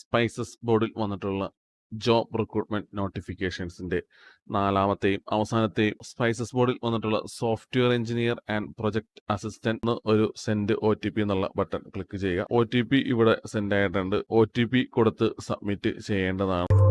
Spices ബോർഡിൽ വന്നിട്ടുള്ള job recruitment നോട്ടിഫിക്കേഷൻസിന്റെ നാലാമത്തെയും അവസാനത്തെയും സ്പൈസസ് ബോർഡിൽ വന്നിട്ടുള്ള software engineer and project assistant എന്ന് ഒരു സെൻഡ് ഒ ടി പി എന്നുള്ള ബട്ടൺ ക്ലിക്ക് ചെയ്യുക. ഒ ടി പി ഇവിടെ സെൻഡ് ആയിട്ടുണ്ട്. ഒ ടി പി കൊടുത്ത് സബ്മിറ്റ് ചെയ്യേണ്ടതാണ്.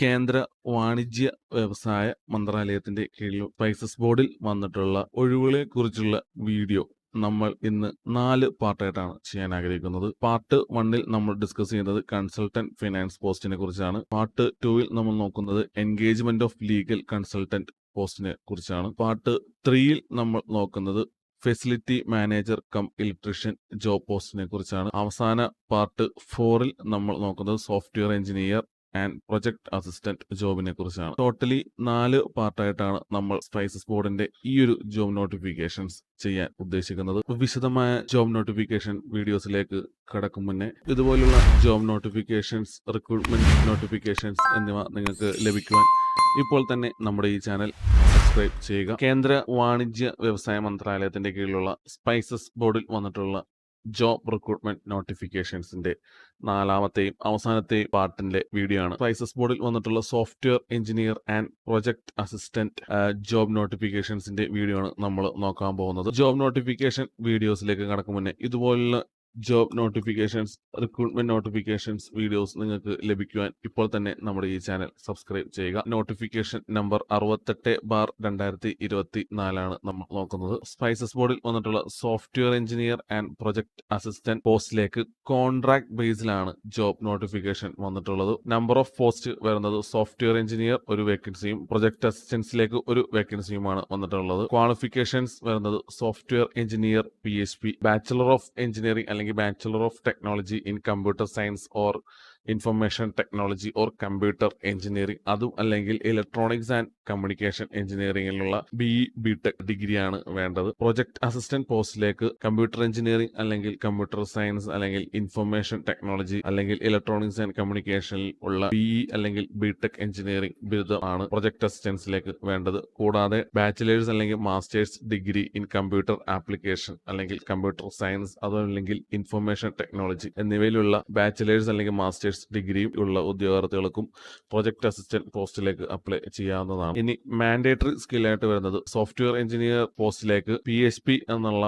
കേന്ദ്ര വാണിജ്യ വ്യവസായ മന്ത്രാലയത്തിന്റെ കീഴിൽ സ്പൈസസ് ബോർഡിൽ വന്നിട്ടുള്ള ഒഴിവുകളെ കുറിച്ചുള്ള വീഡിയോ നമ്മൾ ഇന്ന് നാല് പാർട്ടായിട്ടാണ് ചെയ്യാൻ ആഗ്രഹിക്കുന്നത്. പാർട്ട് വണ്ണിൽ നമ്മൾ ഡിസ്കസ് ചെയ്യുന്നത് കൺസൾട്ടന്റ് ഫിനാൻസ് പോസ്റ്റിനെ കുറിച്ചാണ്. പാർട്ട് ടൂവിൽ നമ്മൾ നോക്കുന്നത് എൻഗേജ്മെന്റ് ഓഫ് ലീഗൽ കൺസൾട്ടന്റ് പോസ്റ്റിനെ കുറിച്ചാണ്. പാർട്ട് ത്രീയിൽ നമ്മൾ നോക്കുന്നത് facility manager cum electrician job പോസ്റ്റിനെ കുറിച്ചാണ്. അവസാന പാർട്ട് ഫോറിൽ നമ്മൾ നോക്കുന്നത് software engineer and project assistant ജോബിനെ കുറിച്ചാണ്. ടോട്ടലി നാല് പാർട്ടായിട്ടാണ് നമ്മൾ സ്പൈസസ് ബോർഡിന്റെ ഈ ഒരു ജോബ് നോട്ടിഫിക്കേഷൻസ് ചെയ്യാൻ ഉദ്ദേശിക്കുന്നത്. വിശദമായ ജോബ് നോട്ടിഫിക്കേഷൻ വീഡിയോസിലേക്ക് കടക്കും മുന്നേ ഇതുപോലുള്ള ജോബ് നോട്ടിഫിക്കേഷൻസ് റിക്രൂട്ട്മെന്റ് നോട്ടിഫിക്കേഷൻസ് എന്നിവ നിങ്ങൾക്ക് ലഭിക്കുവാൻ ഇപ്പോൾ തന്നെ നമ്മുടെ ഈ ചാനൽ സബ്സ്ക്രൈബ് ചെയ്യുക. കേന്ദ്ര വാണിജ്യ വ്യവസായ മന്ത്രാലയത്തിന്റെ കീഴിലുള്ള സ്പൈസസ് ബോർഡിൽ വന്നിട്ടുള്ള ജോബ് റിക്രൂട്ട്മെന്റ് നോട്ടിഫിക്കേഷൻസിന്റെ നാലാമത്തെയും അവസാനത്തെയും പാർട്ടിന്റെ വീഡിയോ ആണ്. ക്രൈസിസ് ബോർഡിൽ വന്നിട്ടുള്ള software engineer and project assistant job നോട്ടിഫിക്കേഷൻസിന്റെ video ആണ് നമ്മൾ നോക്കാൻ പോകുന്നത്. ജോബ് നോട്ടിഫിക്കേഷൻ വീഡിയോസിലേക്ക് കടക്കും മുന്നേ ഇതുപോലുള്ള job notifications recruitment notifications videos നിങ്ങൾക്ക് ലഭിക്കുവാൻ ഇപ്പോൾ തന്നെ നമ്മുടെ ഈ ചാനൽ സബ്സ്ക്രൈബ് ചെയ്യുക. നോട്ടിഫിക്കേഷൻ നമ്പർ അറുപത്തെട്ട് ബാർ രണ്ടായിരത്തി ഇരുപത്തി നാലാണ് നമ്മൾ നോക്കുന്നത്. സ്പൈസസ് ബോർഡിൽ വന്നിട്ടുള്ള software engineer and project assistant പോസ്റ്റിലേക്ക് കോൺട്രാക്ട് ബേസിലാണ് ജോബ് നോട്ടിഫിക്കേഷൻ വന്നിട്ടുള്ളത്. നമ്പർ ഓഫ് പോസ്റ്റ് വരുന്നത് സോഫ്റ്റ്വെയർ എഞ്ചിനീയർ ഒരു വേക്കൻസിയും പ്രൊജക്ട് അസിസ്റ്റൻസിലേക്ക് ഒരു വേക്കൻസിയുമാണ് വന്നിട്ടുള്ളത്. ക്വാളിഫിക്കേഷൻസ് വരുന്നത് software engineer P H P bachelor of engineering അല്ലെങ്കിൽ bachelor of technology in computer science or information technology or computer engineering അതും അല്ലെങ്കിൽ ഇലക്ട്രോണിക്സ് ആൻഡ് കമ്മ്യൂണിക്കേഷൻ എഞ്ചിനീയറിംഗിലുള്ള ബി ഇ ബി ടെക് ഡിഗ്രിയാണ് വേണ്ടത്. പ്രൊജക്ട് അസിസ്റ്റന്റ് പോസ്റ്റിലേക്ക് കമ്പ്യൂട്ടർ എഞ്ചിനീയറിംഗ് അല്ലെങ്കിൽ computer science അല്ലെങ്കിൽ information technology അല്ലെങ്കിൽ ഇലക്ട്രോണിക്സ് ആൻഡ് കമ്മ്യൂണിക്കേഷനിൽ ഉള്ള ബി ഇ അല്ലെങ്കിൽ ബി ടെക് എഞ്ചിനീയറിംഗ് ബിരുദമാണ് പ്രൊജക്ട് അസിസ്റ്റൻസിലേക്ക് വേണ്ടത്. കൂടാതെ ബാച്ചിലേഴ്സ് അല്ലെങ്കിൽ master's degree in computer application അല്ലെങ്കിൽ കമ്പ്യൂട്ടർ സയൻസ് അതല്ലെങ്കിൽ ഇൻഫർമേഷൻ ടെക്നോളജി എന്നിവയിലുള്ള ബാച്ചിലേഴ്സ് അല്ലെങ്കിൽ മാസ്റ്റേഴ്സ് ഡിഗ്രിയും ഉള്ള ഉദ്യോഗാർത്ഥികൾക്കും പ്രൊജക്ട് അസിസ്റ്റന്റ് പോസ്റ്റിലേക്ക് അപ്ലൈ ചെയ്യാവുന്നതാണ്. ഇനി മാൻഡേറ്ററി സ്കില്ലായിട്ട് വരുന്നത് സോഫ്റ്റ്വെയർ എഞ്ചിനീയർ പോസ്റ്റിലേക്ക് പി എച്ച് പി എന്നുള്ള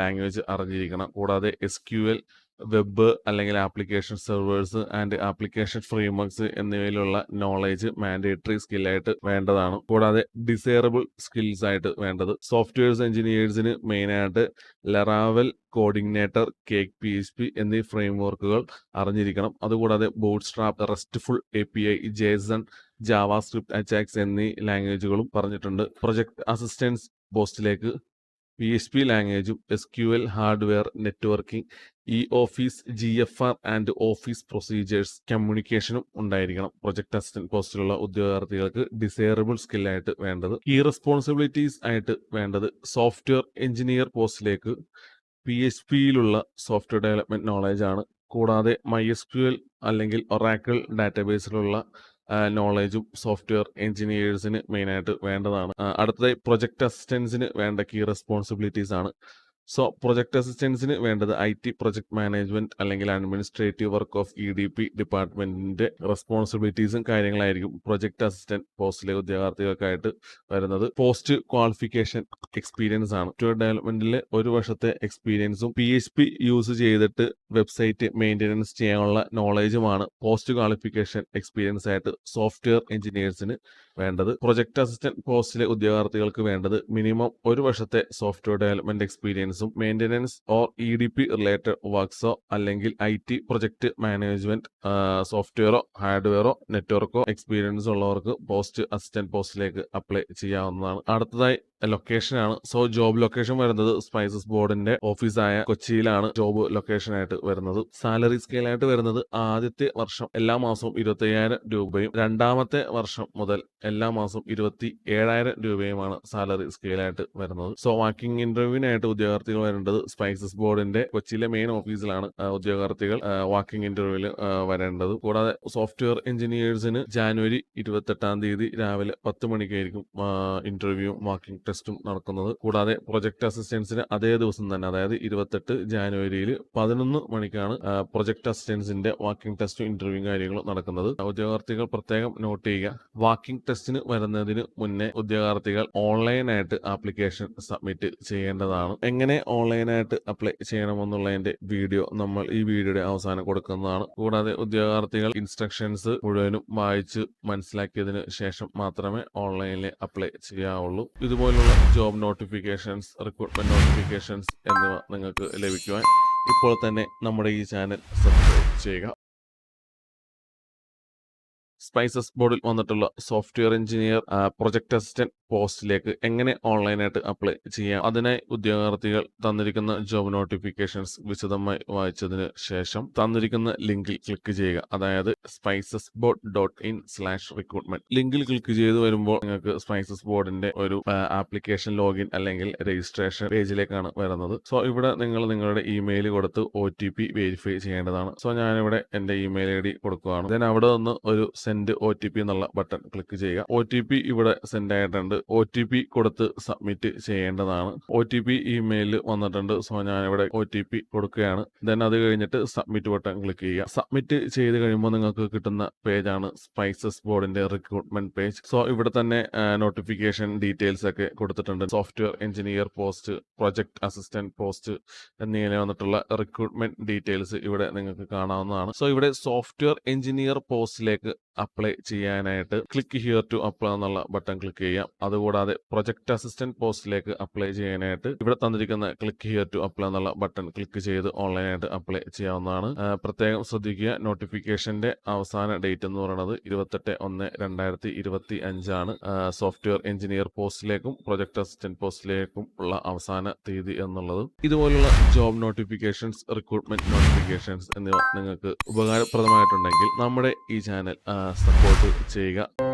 ലാംഗ്വേജ് അറിഞ്ഞിരിക്കണം. കൂടാതെ എസ് ക്യു എൽ വെബ് അല്ലെങ്കിൽ application servers and application frameworks എന്നിവയിലുള്ള knowledge mandatory സ്കില്ലായിട്ട് വേണ്ടതാണ്. കൂടാതെ ഡിസൈറബിൾ സ്കിൽസ് ആയിട്ട് വേണ്ടത്. സോഫ്റ്റ്വെയർസ് എഞ്ചിനീയേഴ്സിന് മെയിനായിട്ട് Laravel coordinator cake P H P എന്നീ ഫ്രെയിംവർക്കുകൾ അറിഞ്ഞിരിക്കണം. അതുകൂടാതെ bootstrap RESTful A P I JSON JavaScript AJAX എന്നീ ലാംഗ്വേജുകളും പറഞ്ഞിട്ടുണ്ട് പ്രൊജക്ട് അസിസ്റ്റൻസ് പോസ്റ്റിലേക്ക് P H P ലാംഗ്വേജും S Q L hardware networking E office G F R and office procedures കമ്മ്യൂണിക്കേഷനും ഉണ്ടായിരിക്കണം. Project assistant പോസ്റ്റിലുള്ള ഉദ്യോഗാർത്ഥികൾക്ക് ഡിസൈറബിൾ സ്കില്ലായിട്ട് വേണ്ടത് ഈ റെസ്പോൺസിബിലിറ്റീസ് ആയിട്ട് വേണ്ടത് സോഫ്റ്റ്വെയർ എഞ്ചിനീയർ പോസ്റ്റിലേക്ക് പി എച്ച് പിയിലുള്ള സോഫ്റ്റ്വെയർ ഡെവലപ്മെന്റ് നോളജാണ് കൂടാതെ മൈ എസ് ക്യു എൽ അല്ലെങ്കിൽ ഒറാക്കിൾ ഡാറ്റാബേസിലുള്ള നോളേജും സോഫ്റ്റ്വെയർ എഞ്ചിനീയേഴ്സിന് മെയിനായിട്ട് വേണ്ടതാണ്. അടുത്തതായി പ്രൊജക്ട് അസിസ്റ്റൻസിന് വേണ്ട കീ റെസ്പോൺസിബിലിറ്റീസ് ആണ്. സോ പ്രൊജക്ട് അസിസ്റ്റൻസിന് വേണ്ടത് ഐ ടി പ്രൊജക്ട് മാനേജ്മെന്റ് അല്ലെങ്കിൽ administrative work of E D P ഡിപ്പാർട്ട്മെന്റിന്റെ റെസ്പോൺസിബിലിറ്റീസും കാര്യങ്ങളായിരിക്കും പ്രൊജക്ട് അസിസ്റ്റന്റ് പോസ്റ്റിലെ ഉദ്യോഗാർത്ഥികൾക്കായിട്ട് വരുന്നത്. പോസ്റ്റ് ക്വാളിഫിക്കേഷൻ എക്സ്പീരിയൻസ് ആണ്. സോഫ്റ്റ്വെയർ ഡെവലപ്മെന്റിലെ ഒരു വർഷത്തെ എക്സ്പീരിയൻസും പി എച്ച് പി യൂസ് ചെയ്തിട്ട് വെബ്സൈറ്റ് മെയിന്റെനൻസ് ചെയ്യാനുള്ള നോളേജുമാണ് പോസ്റ്റ് ക്വാളിഫിക്കേഷൻ എക്സ്പീരിയൻസ് ആയിട്ട് സോഫ്റ്റ്വെയർ എഞ്ചിനീയേഴ്സിന് വേണ്ടത്. പ്രൊജക്ട് അസിസ്റ്റന്റ് പോസ്റ്റിലെ ഉദ്യോഗാർത്ഥികൾക്ക് വേണ്ടത് മിനിമം ഒരു വർഷത്തെ സോഫ്റ്റ്വെയർ ഡെവലപ്മെന്റ് എക്സ്പീരിയൻസും maintenance or E D P related വർക്ക്സോ അല്ലെങ്കിൽ ഐ ടി പ്രൊജക്ട് മാനേജ്മെന്റ് സോഫ്റ്റ്വെയറോ ഹാർഡ്വെയറോ നെറ്റ്വർക്കോ എക്സ്പീരിയൻസ് ഉള്ളവർക്ക് പോസ്റ്റ് അസിസ്റ്റന്റ് പോസ്റ്റിലേക്ക് അപ്ലൈ ചെയ്യാവുന്നതാണ്. അടുത്തതായി ലൊക്കേഷൻ ആണ്. സോ ജോബ് ലൊക്കേഷൻ വരുന്നത് സ്പൈസസ് ബോർഡിന്റെ ഓഫീസായ കൊച്ചിയിലാണ് ജോബ് ലൊക്കേഷൻ ആയിട്ട് വരുന്നത്. സാലറി സ്കെയിൽ ആയിട്ട് വരുന്നത് ആദ്യത്തെ വർഷം എല്ലാ മാസവും ഇരുപത്തി അയ്യായിരം രൂപയും രണ്ടാമത്തെ വർഷം മുതൽ എല്ലാ മാസവും ഇരുപത്തി ഏഴായിരം രൂപയുമാണ് സാലറി സ്കെയിൽ ആയിട്ട് വരുന്നത്. സോ വാക്കിംഗ് ഇന്റർവ്യൂവിനായിട്ട് ഉദ്യോഗാർത്ഥികൾ വരേണ്ടത് സ്പൈസസ് ബോർഡിന്റെ കൊച്ചിയിലെ മെയിൻ ഓഫീസിലാണ് ഉദ്യോഗാർത്ഥികൾ വാക്കിംഗ് ഇന്റർവ്യൂവിൽ വരേണ്ടത്. കൂടാതെ സോഫ്റ്റ്വെയർ എഞ്ചിനീയേഴ്സിന് ജാനുവരി ഇരുപത്തെട്ടാം തീയതി രാവിലെ പത്ത് മണിക്കായിരിക്കും ഇന്റർവ്യൂ വാക്കിംഗ് ടെസ്റ്റും നടക്കുന്നത്. കൂടാതെ പ്രൊജക്ട് അസിസ്റ്റൻസിന് അതേ ദിവസം തന്നെ അതായത് ഇരുപത്തെട്ട് ജാനുവരിയിൽ പതിനൊന്ന് മണിക്കാണ് പ്രൊജക്ട് അസിസ്റ്റൻസിന്റെ വാക്കിംഗ് ടെസ്റ്റും ഇന്റർവ്യൂ കാര്യങ്ങളും നടക്കുന്നത്. ഉദ്യോഗാർത്ഥികൾ പ്രത്യേകം നോട്ട് ചെയ്യുക. വാക്കിംഗ് ടെസ്റ്റിന് വരുന്നതിന് മുന്നേ ഉദ്യോഗാർത്ഥികൾ ഓൺലൈനായിട്ട് ആപ്ലിക്കേഷൻ സബ്മിറ്റ് ചെയ്യേണ്ടതാണ്. എങ്ങനെ ഓൺലൈനായിട്ട് അപ്ലൈ ചെയ്യണമെന്നുള്ളതിന്റെ വീഡിയോ നമ്മൾ ഈ വീഡിയോയുടെ അവസാനം കൊടുക്കുന്നതാണ്. കൂടാതെ ഉദ്യോഗാർത്ഥികൾ ഇൻസ്ട്രക്ഷൻസ് മുഴുവനും വായിച്ച് മനസ്സിലാക്കിയതിനു ശേഷം മാത്രമേ ഓൺലൈനിൽ അപ്ലൈ ചെയ്യാവുള്ളൂ. ഇതുപോലുള്ള ജോബ് നോട്ടിഫിക്കേഷൻസ് റിക്രൂട്ട്മെന്റ് നോട്ടിഫിക്കേഷൻസ് എന്നിവ നിങ്ങൾക്ക് ലഭിക്കുവാൻ ഇപ്പോൾ തന്നെ നമ്മുടെ ഈ ചാനൽ സബ്സ്ക്രൈബ് ചെയ്യുക. സ്പൈസസ് ബോർഡിൽ വന്നിട്ടുള്ള സോഫ്റ്റ്വെയർ എഞ്ചിനീയർ പ്രൊജക്ട് അസിസ്റ്റന്റ് പോസ്റ്റിലേക്ക് എങ്ങനെ ഓൺലൈനായിട്ട് അപ്ലൈ ചെയ്യാം? അതിനായി ഉദ്യോഗാർത്ഥികൾ തന്നിരിക്കുന്ന ജോബ് നോട്ടിഫിക്കേഷൻസ് വിശദമായി വായിച്ചതിന് ശേഷം തന്നിരിക്കുന്ന ലിങ്കിൽ ക്ലിക്ക് ചെയ്യുക. അതായത് spices board dot in slash recruitment ലിങ്കിൽ ക്ലിക്ക് ചെയ്ത് വരുമ്പോൾ നിങ്ങൾക്ക് സ്പൈസസ് ബോർഡിന്റെ ഒരു ആപ്ലിക്കേഷൻ ലോഗിൻ അല്ലെങ്കിൽ രജിസ്ട്രേഷൻ പേജിലേക്കാണ് വരുന്നത്. സോ ഇവിടെ നിങ്ങൾ നിങ്ങളുടെ ഇമെയിൽ കൊടുത്ത് ഒ ടി പി വെരിഫൈ ചെയ്യേണ്ടതാണ്. സോ ഞാനിവിടെ എന്റെ ഇമെയിൽ ഐ ഡി കൊടുക്കുകയാണ്. അവിടെ നിന്ന് ഒരു സെൻഡ് ഒ ടി പി എന്നുള്ള ബട്ടൺ ക്ലിക്ക് ചെയ്യുക. ഒ ടി പി ഇവിടെ സെൻഡ് ആയിട്ടുണ്ട്. ഒ ടി പി കൊടുത്ത് സബ്മിറ്റ് ചെയ്യേണ്ടതാണ്. ഒ ടി പി ഇമെയിലിൽ വന്നിട്ടുണ്ട്. സോ ഞാൻ ഇവിടെ ഒ ടി പി കൊടുക്കുകയാണ്. ദെൻ അത് കഴിഞ്ഞിട്ട് സബ്മിറ്റ് ബട്ടൺ ക്ലിക്ക് ചെയ്യുക. സബ്മിറ്റ് ചെയ്ത് കഴിയുമ്പോൾ നിങ്ങൾക്ക് കിട്ടുന്ന പേജാണ് സ്പൈസസ് ബോർഡിന്റെ റിക്രൂട്ട്മെന്റ് പേജ് സോ ഇവിടെ തന്നെ നോട്ടിഫിക്കേഷൻ ഡീറ്റെയിൽസ് ഒക്കെ കൊടുത്തിട്ടുണ്ട്. Software engineer post project assistant post എന്നിങ്ങനെ വന്നിട്ടുള്ള റിക്രൂട്ട്മെന്റ് ഡീറ്റെയിൽസ് ഇവിടെ നിങ്ങൾക്ക് കാണാവുന്നതാണ്. സോ ഇവിടെ സോഫ്റ്റ്വെയർ എഞ്ചിനീയർ പോസ്റ്റിലേക്ക് അപ്ലൈ ചെയ്യാനായിട്ട് ക്ലിക്ക് ഹിയർ ടു അപ്ലൈ എന്നുള്ള ബട്ടൺ ക്ലിക്ക് ചെയ്യാം. അതുകൂടാതെ പ്രൊജക്ട് അസിസ്റ്റന്റ് പോസ്റ്റിലേക്ക് അപ്ലൈ ചെയ്യാനായിട്ട് ഇവിടെ തന്നിരിക്കുന്ന ക്ലിക്ക് ഹിയർ ടു അപ്ലൈ എന്നുള്ള ബട്ടൺ ക്ലിക്ക് ചെയ്ത് ഓൺലൈനായിട്ട് അപ്ലൈ ചെയ്യാവുന്നതാണ്. പ്രത്യേകം ശ്രദ്ധിക്കുക. നോട്ടിഫിക്കേഷന്റെ അവസാന ഡേറ്റ് എന്ന് പറയുന്നത് ഇരുപത്തെട്ട് ഒന്ന് രണ്ടായിരത്തി ഇരുപത്തി അഞ്ചാണ് സോഫ്റ്റ്വെയർ എഞ്ചിനീയർ പോസ്റ്റിലേക്കും പ്രൊജക്ട് അസിസ്റ്റന്റ് പോസ്റ്റിലേക്കും ഉള്ള അവസാന തീയതി എന്നുള്ളത്. ഇതുപോലുള്ള ജോബ് നോട്ടിഫിക്കേഷൻസ് റിക്രൂട്ട്മെന്റ് നോട്ടിഫിക്കേഷൻസ് എന്നിവ നിങ്ങൾക്ക് ഉപകാരപ്രദമായിട്ടുണ്ടെങ്കിൽ നമ്മുടെ ഈ ചാനൽ あー、サポート J が。